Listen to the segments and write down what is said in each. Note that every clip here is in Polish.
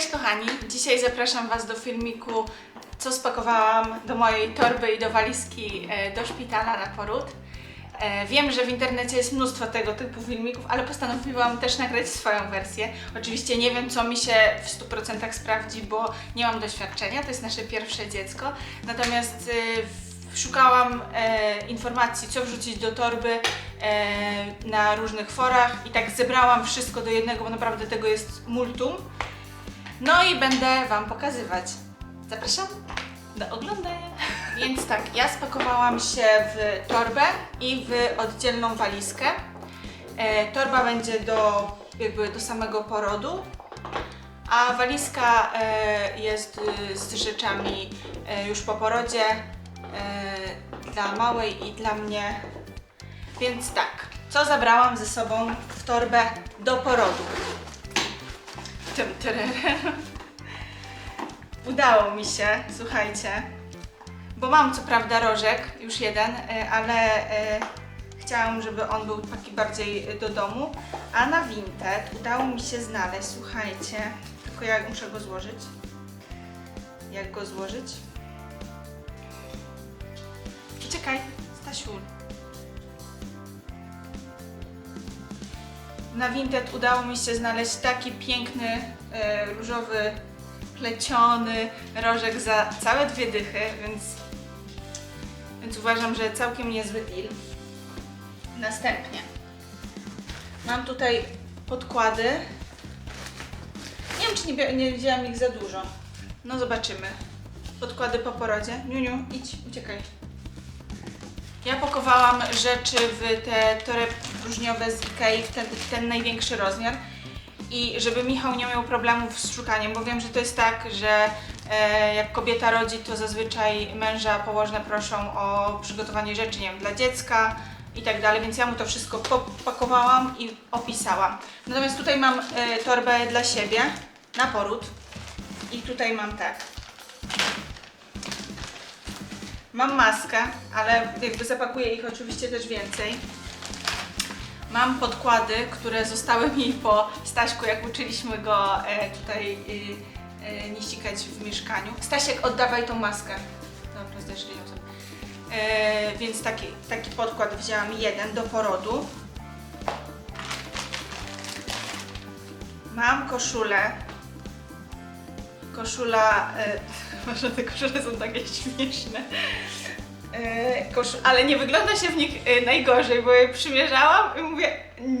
Cześć kochani, dzisiaj zapraszam Was do filmiku, co spakowałam do mojej torby i do walizki e, do szpitala na poród. E, Wiem, że w internecie jest mnóstwo tego typu filmików, ale postanowiłam też nagrać swoją wersję. Oczywiście nie wiem, co mi się w 100% sprawdzi, bo nie mam doświadczenia, to jest nasze pierwsze dziecko. Natomiast e, szukałam informacji, co wrzucić do torby na różnych forach i tak zebrałam wszystko do jednego, bo naprawdę tego jest multum. No i będę Wam pokazywać. Zapraszam do oglądania. Więc tak, ja spakowałam się w torbę i w oddzielną walizkę. E, torba będzie do, jakby do samego porodu, a walizka e, jest y, z rzeczami e, już po porodzie e, dla małej i dla mnie. Więc tak, co zabrałam ze sobą w torbę do porodu? Tym tyrerem. Udało mi się, słuchajcie. Bo mam co prawda rożek, już jeden, e, ale e, chciałam, żeby on był taki bardziej e, do domu. A na Vinted udało mi się znaleźć, słuchajcie, tylko ja muszę go złożyć. Jak go złożyć? Czekaj, Stasiu. Na Vinted udało mi się znaleźć taki piękny, e, różowy, pleciony rożek za całe dwie dychy, więc, więc uważam, że całkiem niezły deal. Następnie mam tutaj podkłady. Nie wiem, czy nie, nie wzięłam ich za dużo. No zobaczymy. Podkłady po porodzie. Niuniu, idź, uciekaj. Ja pakowałam rzeczy w te torby próżniowe z Ikei, w ten, ten największy rozmiar. I żeby Michał nie miał problemów z szukaniem, bo wiem, że to jest tak, że e, jak kobieta rodzi, to zazwyczaj męża położne proszą o przygotowanie rzeczy, nie wiem, dla dziecka i tak dalej, więc ja mu to wszystko popakowałam i opisałam. Natomiast tutaj mam e, torbę dla siebie na poród i tutaj mam tak. Mam maskę, ale jakby zapakuję ich oczywiście też więcej. Mam podkłady, które zostały mi po Staśku, jak uczyliśmy go e, tutaj e, e, nie w mieszkaniu. Stasiek, oddawaj tą maskę. Dobra, zdeszli ją sobie. E, więc taki, taki podkład wzięłam jeden do porodu. Mam koszulę. Koszula. E, może te koszule są takie śmieszne. E. Ale nie wygląda się w nich e, najgorzej, bo je przymierzałam i mówię,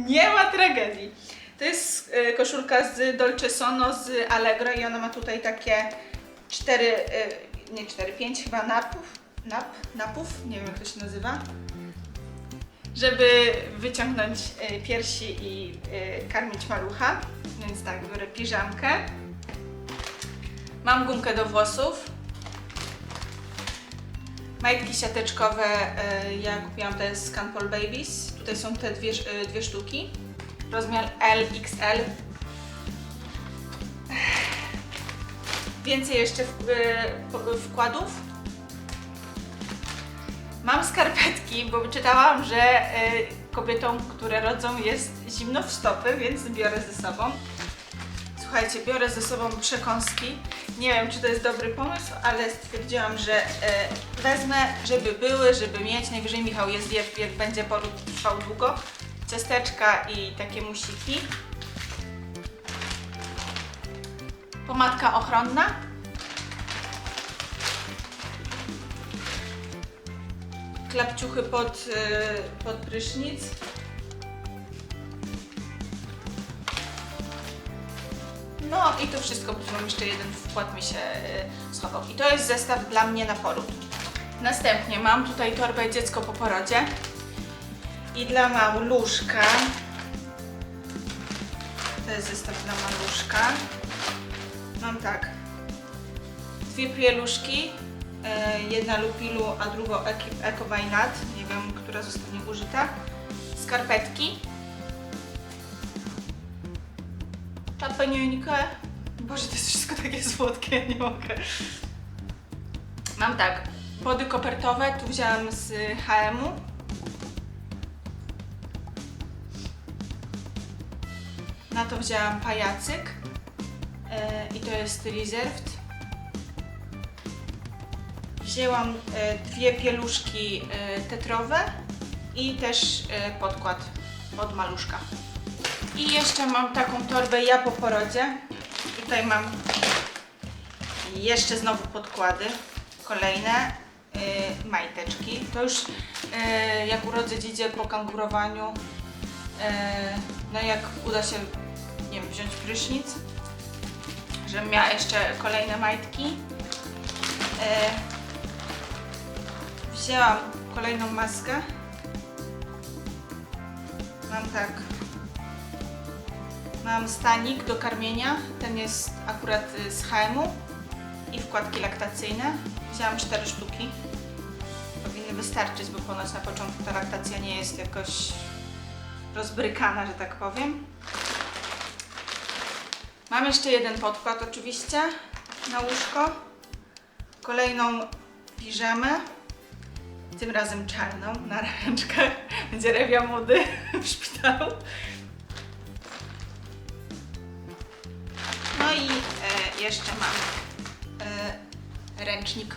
nie ma tragedii. To jest e, koszulka z Dolce Sono z Allegro i ona ma tutaj takie cztery, e, nie cztery, pięć chyba napów, nap, napów, nie wiem jak to się nazywa, żeby wyciągnąć piersi i karmić malucha. Więc tak, biorę piżamkę. Mam gumkę do włosów. Majtki siateczkowe, e, ja kupiłam te z Canpol Babies. Tutaj są te dwie, e, dwie sztuki. Rozmiar LXL. Więcej jeszcze e, wkładów. Mam skarpetki, bo czytałam, że kobietom, które rodzą jest zimno w stopy, więc biorę ze sobą. Słuchajcie, biorę ze sobą przekąski. Nie wiem, czy to jest dobry pomysł, ale stwierdziłam, że wezmę, żeby były, żeby mieć. Najwyżej Michał je zje, jak będzie poród trwał długo. Ciasteczka i takie musiki. Pomadka ochronna. Klapciuchy pod, e, pod prysznic. No i to wszystko, bo jeszcze jeden wkład mi się y, schował. I to jest zestaw dla mnie na poród. Następnie mam tutaj torbę dziecko po porodzie. I dla maluszka. To jest zestaw dla maluszka. Mam tak. Dwie pieluszki. y, Jedna Lupilu, a drugą Eki- Eco by Nat. Nie wiem, która zostanie użyta. Skarpetki. Czapeniuńkę. Boże, to jest wszystko takie słodkie, nie mogę. Mam tak, pody kopertowe, tu wzięłam z H&M-u. Na to wzięłam pajacyk. e, i to jest Reserved. Wzięłam e, dwie pieluszki tetrowe i też podkład od maluszka. I jeszcze mam taką torbę ja po porodzie. Tutaj mam jeszcze znowu podkłady, kolejne y, majteczki. To już y, jak urodzę dziecię po kangurowaniu, y, no jak uda się, nie wiem, wziąć prysznic, żebym miała jeszcze kolejne majtki. Wzięłam kolejną maskę. Mam tak Mam stanik do karmienia. Ten jest akurat y, z HM-u i wkładki laktacyjne. Wzięłam 4 sztuki. Powinny wystarczyć, bo ponoć na początku ta laktacja nie jest jakoś rozbrykana, że tak powiem. Mam jeszcze jeden podkład oczywiście na łóżko. Kolejną piżamę. Tym razem czarną na ręczkach. Będzie rewia mody w szpitalu. No i e, jeszcze mam e, ręcznik.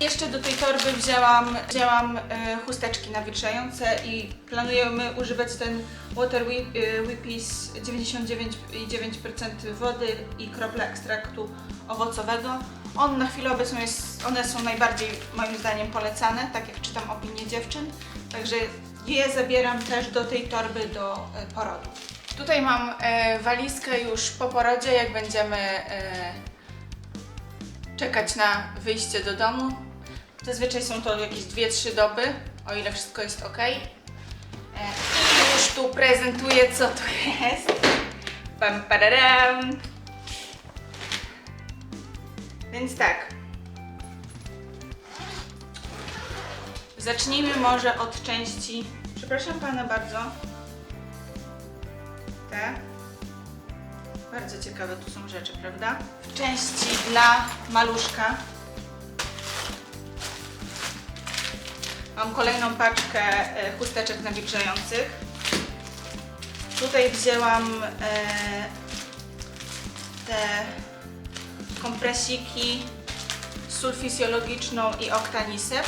Jeszcze do tej torby wzięłam, wzięłam e, chusteczki nawilżające i planujemy używać ten Water e, Whippies 99,9% wody i krople ekstraktu owocowego. On na chwilę obecną jest, one są najbardziej moim zdaniem polecane, tak jak czytam opinie dziewczyn. Także je zabieram też do tej torby do e, porodu. Tutaj mam e, walizkę już po porodzie, jak będziemy e, czekać na wyjście do domu. Zazwyczaj są to jakieś 2-3 doby, o ile wszystko jest ok. E, I już tu prezentuję, co tu jest. Pam, pararam. Więc tak. Zacznijmy może od części. Przepraszam pana bardzo. Te. Bardzo ciekawe tu są rzeczy, prawda? W części dla maluszka mam kolejną paczkę e, chusteczek nawilżających. Tutaj wzięłam e, te kompresiki sulfizjologiczną i oktanisep.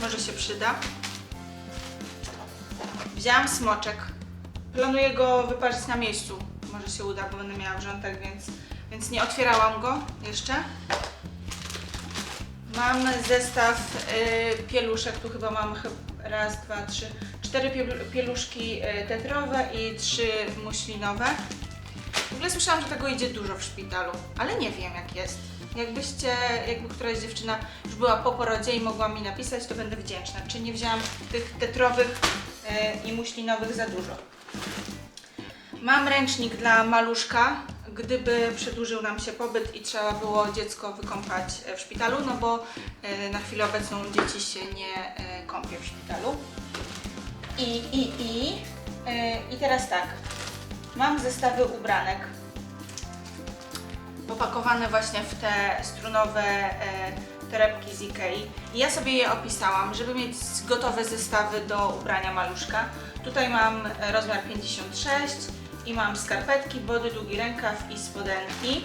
Może się przyda. Wzięłam smoczek. Planuję go wyparzyć na miejscu. Może się uda, bo będę miała wrzątek, więc, więc nie otwierałam go jeszcze. Mam zestaw y, pieluszek. Tu chyba mam raz, dwa, trzy, cztery pielu- pieluszki y, tetrowe i trzy muślinowe. W ogóle słyszałam, że tego idzie dużo w szpitalu, ale nie wiem jak jest. Jakbyście, jakby któraś dziewczyna już była po porodzie i mogła mi napisać, to będę wdzięczna. Czy nie wzięłam tych tetrowych e, i muślinowych za dużo. Mam ręcznik dla maluszka, gdyby przedłużył nam się pobyt i trzeba było dziecko wykąpać w szpitalu, no bo e, na chwilę obecną dzieci się nie e, kąpie w szpitalu. I, i, i, e, i teraz tak. Mam zestawy ubranek popakowane właśnie w te strunowe torebki z Ikei. I ja sobie je opisałam, żeby mieć gotowe zestawy do ubrania maluszka. Tutaj mam rozmiar 56 i mam skarpetki, body, długi rękaw i spodenki.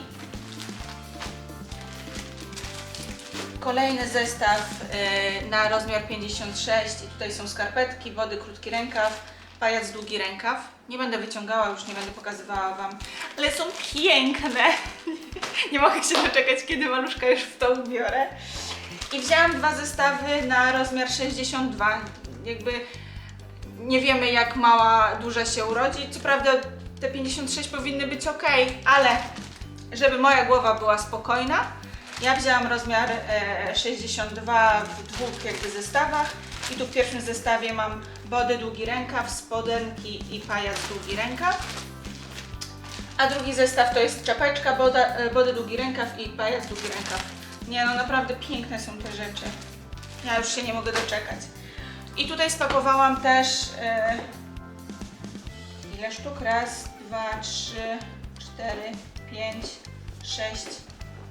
Kolejny zestaw e, na rozmiar 56 i tutaj są skarpetki, wody, krótki rękaw, pajac, długi rękaw. Nie będę wyciągała, już nie będę pokazywała Wam, ale są piękne. nie mogę się doczekać, kiedy maluszka już w to ubiorę. I wzięłam dwa zestawy na rozmiar 62. Jakby nie wiemy jak mała, duża się urodzi. Co prawda te 56 powinny być ok, ale żeby moja głowa była spokojna, ja wzięłam rozmiar e, 62 w dwóch jakby zestawach i tu w pierwszym zestawie mam body długi rękaw, spodenki i pajac długi rękaw. A drugi zestaw to jest czapeczka, boda, e, body długi rękaw i pajac długi rękaw. Nie no, naprawdę piękne są te rzeczy. Ja już się nie mogę doczekać. I tutaj spakowałam też e, ile sztuk? Raz, dwa, trzy, cztery, pięć, sześć,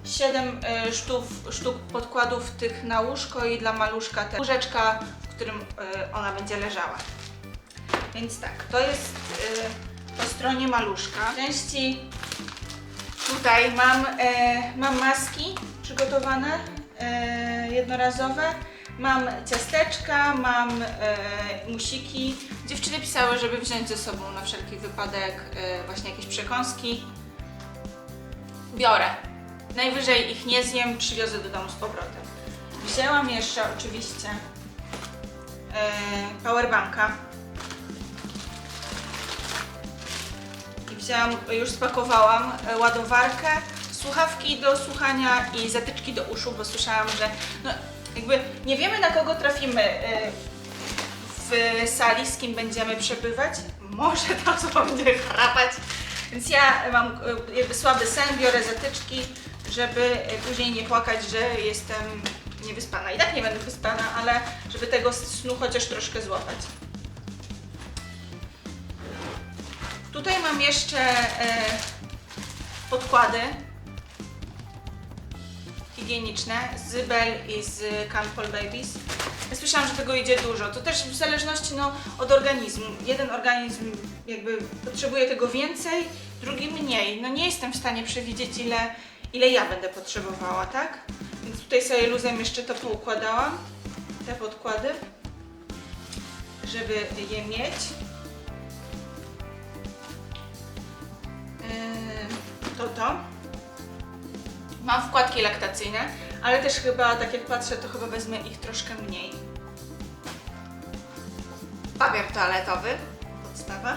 siedem e, sztuk, sztuk podkładów tych na łóżko i dla maluszka te łóżeczka, w którym e, ona będzie leżała. Więc tak, to jest po stronie maluszka. W części tutaj mam, e, mam maski przygotowane, e, jednorazowe. Mam ciasteczka, mam e, musiki. Dziewczyny pisały, żeby wziąć ze sobą na wszelki wypadek e, właśnie jakieś przekąski. Biorę. Najwyżej ich nie zjem, przywiozę do domu z powrotem. Wzięłam jeszcze oczywiście e, powerbanka. I wzięłam, już spakowałam e, ładowarkę, słuchawki do słuchania i zatyczki do uszu, bo słyszałam, że no, jakby nie wiemy na kogo trafimy e, w sali, z kim będziemy przebywać. Może ta osoba będzie chrapać. Więc ja mam e, jakby słaby sen, biorę zatyczki, żeby później nie płakać, że jestem niewyspana. I tak nie będę wyspana, ale żeby tego snu chociaż troszkę złapać. Tutaj mam jeszcze e, podkłady higieniczne z Bell i z Campbell Babies. Słyszałam, że tego idzie dużo. To też w zależności no, od organizmu. Jeden organizm jakby potrzebuje tego więcej, drugi mniej. No nie jestem w stanie przewidzieć ile, ile ja będę potrzebowała, tak? Więc tutaj sobie luzem jeszcze to poukładałam, te podkłady, żeby je mieć. Yy, to to. Mam wkładki laktacyjne, ale też chyba, tak jak patrzę, to chyba wezmę ich troszkę mniej. Papier toaletowy, podstawa.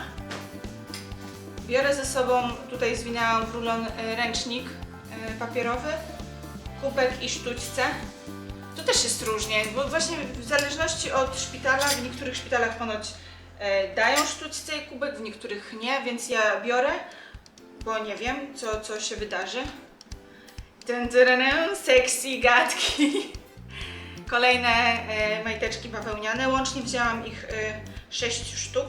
Biorę ze sobą, tutaj zwinęłam w rulon y, ręcznik y, papierowy, kubek i sztućce. To też jest różnie, bo właśnie w zależności od szpitala, w niektórych szpitalach ponoć e, dają sztućce i kubek, w niektórych nie, więc ja biorę, bo nie wiem, co, co się wydarzy. Ten tyranem, sexy gadki. Kolejne e, majteczki bawełniane. Łącznie wzięłam ich e, 6 sztuk.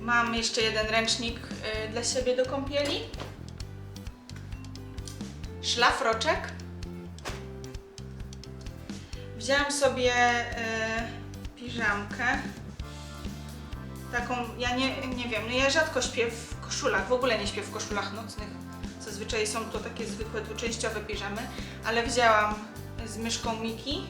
Mam jeszcze jeden ręcznik e, dla siebie do kąpieli. Szlafroczek. Wzięłam sobie e, piżamkę. Taką, ja nie, nie wiem, no ja rzadko śpię w koszulach, w ogóle nie śpię w koszulach nocnych. Zazwyczaj są to takie zwykłe dwuczęściowe piżamy, ale wzięłam z myszką Miki.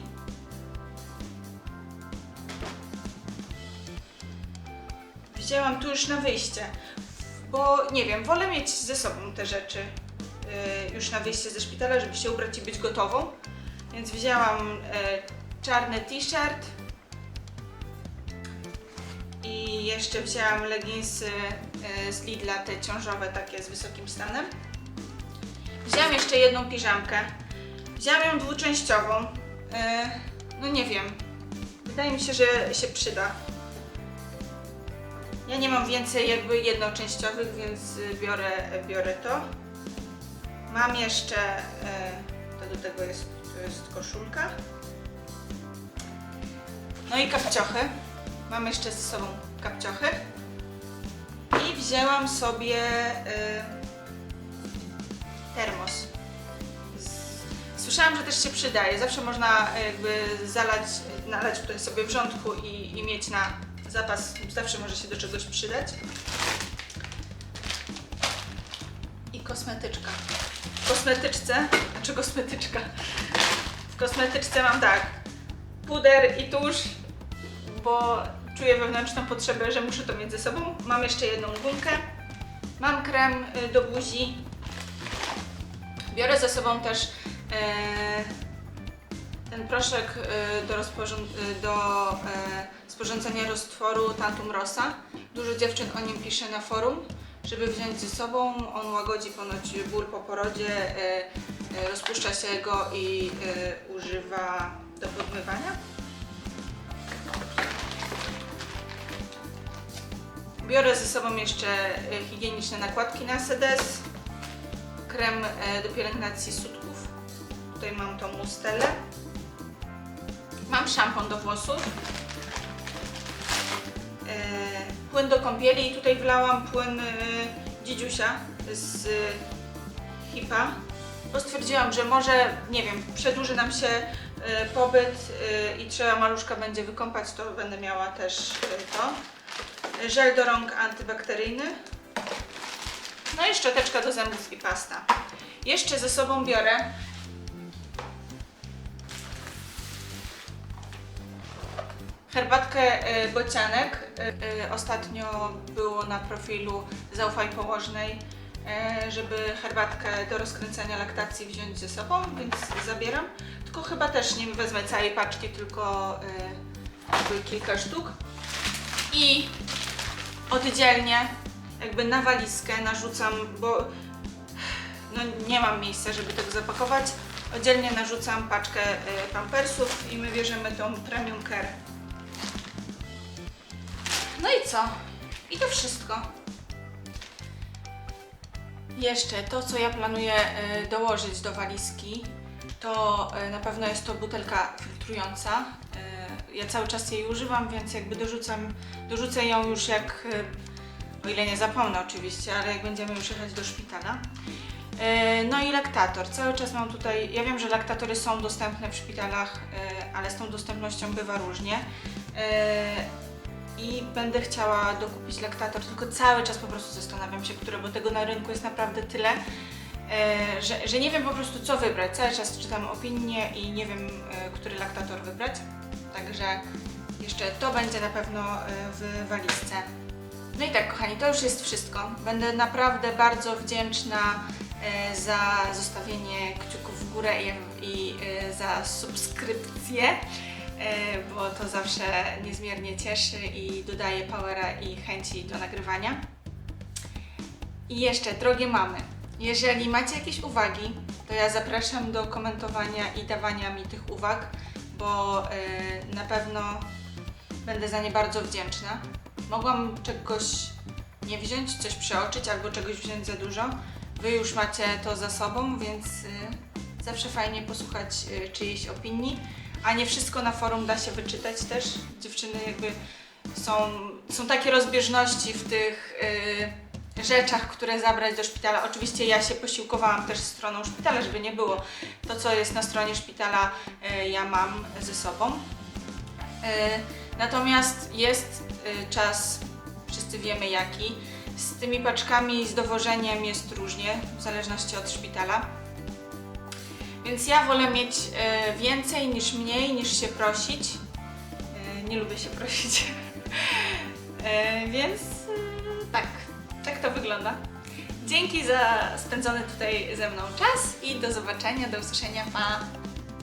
Wzięłam tu już na wyjście, bo nie wiem, wolę mieć ze sobą te rzeczy y, już na wyjście ze szpitala, żeby się ubrać i być gotową. Więc wzięłam y, czarny t-shirt, i jeszcze wzięłam leginsy e, z Lidla, te ciążowe, takie z wysokim stanem. Wzięłam jeszcze jedną piżamkę. Wzięłam ją dwuczęściową. E, No nie wiem. Wydaje mi się, że się przyda. Ja nie mam więcej jakby jednoczęściowych, więc biorę, biorę to. Mam jeszcze, e, to do tego jest, to jest koszulka. No i kapciochy. Mam jeszcze ze sobą kapciochy. Wzięłam sobie y, termos. Słyszałam, że też się przydaje. Zawsze można y, jakby zalać, nalać tutaj sobie wrzątku i, i mieć na zapas. Zawsze może się do czegoś przydać. I kosmetyczka. W kosmetyczce, znaczy kosmetyczka. W kosmetyczce mam tak. Puder i tusz, bo czuję wewnętrzną potrzebę, że muszę to mieć ze sobą. Mam jeszcze jedną gumkę. Mam krem y, do buzi. Biorę ze sobą też e, ten proszek y, do, y, do e, sporządzenia roztworu Tantum Rosa. Dużo dziewczyn o nim pisze na forum, żeby wziąć ze sobą. On łagodzi ponoć ból po porodzie, e, rozpuszcza się go i używa do podmywania. Biorę ze sobą jeszcze e, higieniczne nakładki na sedes, krem e, do pielęgnacji sutków. Tutaj mam tą mustelę. Mam szampon do włosów. E, Płyn do kąpieli i tutaj wlałam płyn dzidziusia z Hipa. Bo stwierdziłam, że może, nie wiem, przedłuży nam się pobyt i trzeba maluszka będzie wykąpać, to będę miała też to. Żel do rąk antybakteryjny. No i szczoteczka do zębów i pasta. Jeszcze ze sobą biorę herbatkę e, bocianek. E, e, Ostatnio było na profilu Zaufaj Położnej, żeby herbatkę do rozkręcania laktacji wziąć ze sobą, więc zabieram. Tylko chyba też nie wezmę całej paczki, tylko jakby kilka sztuk. I oddzielnie jakby na walizkę narzucam, bo no nie mam miejsca, żeby tego zapakować. Oddzielnie narzucam paczkę y, pampersów i my bierzemy tą Premium Care. No i co? I to wszystko. Jeszcze to, co ja planuję y, dołożyć do walizki, to y, na pewno jest to butelka filtrująca. Ja cały czas jej używam, więc jakby dorzucam, dorzucę ją już jak, y, o ile nie zapomnę oczywiście, ale jak będziemy już jechać do szpitala. E, No i laktator. Cały czas mam tutaj. Ja wiem, że laktatory są dostępne w szpitalach, e, ale z tą dostępnością bywa różnie. E, I będę chciała dokupić laktator, tylko cały czas po prostu zastanawiam się, które, bo tego na rynku jest naprawdę tyle, e, że, że nie wiem po prostu co wybrać. Cały czas czytam opinie i nie wiem, e, który laktator wybrać. Także jeszcze to będzie na pewno e, w walizce. No i tak, kochani, to już jest wszystko. Będę naprawdę bardzo wdzięczna e, za zostawienie kciuków w górę i, e, za subskrypcję, bo to zawsze niezmiernie cieszy i dodaje powera i chęci do nagrywania. I jeszcze, drogie mamy, jeżeli macie jakieś uwagi, to ja zapraszam do komentowania i dawania mi tych uwag, bo e, na pewno będę za nie bardzo wdzięczna. Mogłam czegoś nie wziąć, coś przeoczyć albo czegoś wziąć za dużo. Wy już macie to za sobą, więc y, zawsze fajnie posłuchać y, czyjejś opinii. A nie wszystko na forum da się wyczytać też. Dziewczyny jakby są, są takie rozbieżności w tych y, rzeczach, które zabrać do szpitala. Oczywiście ja się posiłkowałam też stroną szpitala, żeby nie było. To, co jest na stronie szpitala, y, ja mam ze sobą. Y, Natomiast jest y, czas, wszyscy wiemy jaki. Z tymi paczkami, z dowożeniem jest różnie, w zależności od szpitala. Więc ja wolę mieć więcej niż mniej, niż się prosić. Nie lubię się prosić. Więc tak, tak to wygląda. Dzięki za spędzony tutaj ze mną czas i do zobaczenia, do usłyszenia, pa!